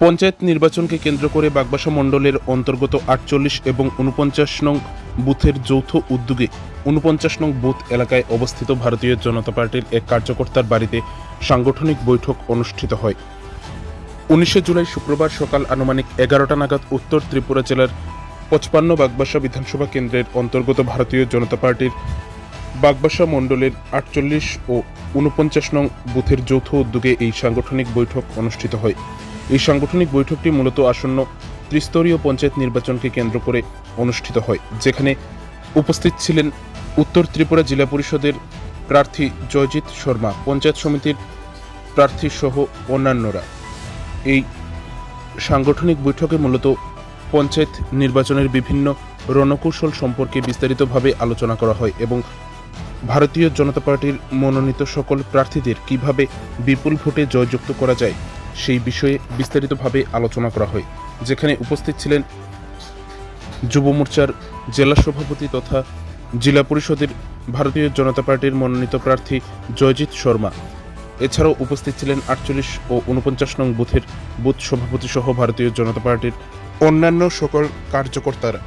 পঞ্চায়েত নির্বাচনকে কেন্দ্র করে বাগবাসা মণ্ডলের অন্তর্গত আটচল্লিশ এবং উনপঞ্চাশ নং বুথের যৌথ উদ্যোগে উনপঞ্চাশ নং বুথ এলাকায় অবস্থিত ভারতীয় জনতা পার্টির এক কার্যকর্তার বাড়িতে সাংগঠনিক বৈঠক অনুষ্ঠিত হয়। উনিশে জুলাই শুক্রবার সকাল আনুমানিক এগারোটা নাগাদ উত্তর ত্রিপুরা জেলার পঁচপান্ন বাগবাসা বিধানসভা কেন্দ্রের অন্তর্গত ভারতীয় জনতা পার্টির বাগবাসা মণ্ডলের আটচল্লিশ ও উনপঞ্চাশ নং বুথের যৌথ উদ্যোগে এই সাংগঠনিক বৈঠক অনুষ্ঠিত হয়। এই সাংগঠনিক বৈঠকটি মূলত আসন্ন ত্রিস্তরীয় পঞ্চায়েত নির্বাচনকে কেন্দ্র করে অনুষ্ঠিত হয়, যেখানে উপস্থিত ছিলেন উত্তর ত্রিপুরা জেলা পরিষদের প্রার্থী জয়জিৎ শর্মা, পঞ্চায়েত সমিতির প্রার্থী সহ অন্যান্যরা। এই সাংগঠনিক বৈঠকে মূলত পঞ্চায়েত নির্বাচনের বিভিন্ন রণকৌশল সম্পর্কে বিস্তারিতভাবে আলোচনা করা হয় এবং ভারতীয় জনতা পার্টির মনোনীত সকল প্রার্থীদের কীভাবে বিপুল ভোটে জয়যুক্ত করা যায় সেই বিষয়ে বিস্তারিতভাবে আলোচনা করা হয়। যেখানে উপস্থিত ছিলেন যুব মোর্চার জেলা সভাপতি তথা জেলা পরিষদের ভারতীয় জনতা পার্টির মনোনীত প্রার্থী জয়জিৎ শর্মা। এছাড়াও উপস্থিত ছিলেন আটচল্লিশ ও উনপঞ্চাশ নং বুথের বুথ সভাপতি সহ ভারতীয় জনতা পার্টির অন্যান্য সকল কার্যকর্তারা।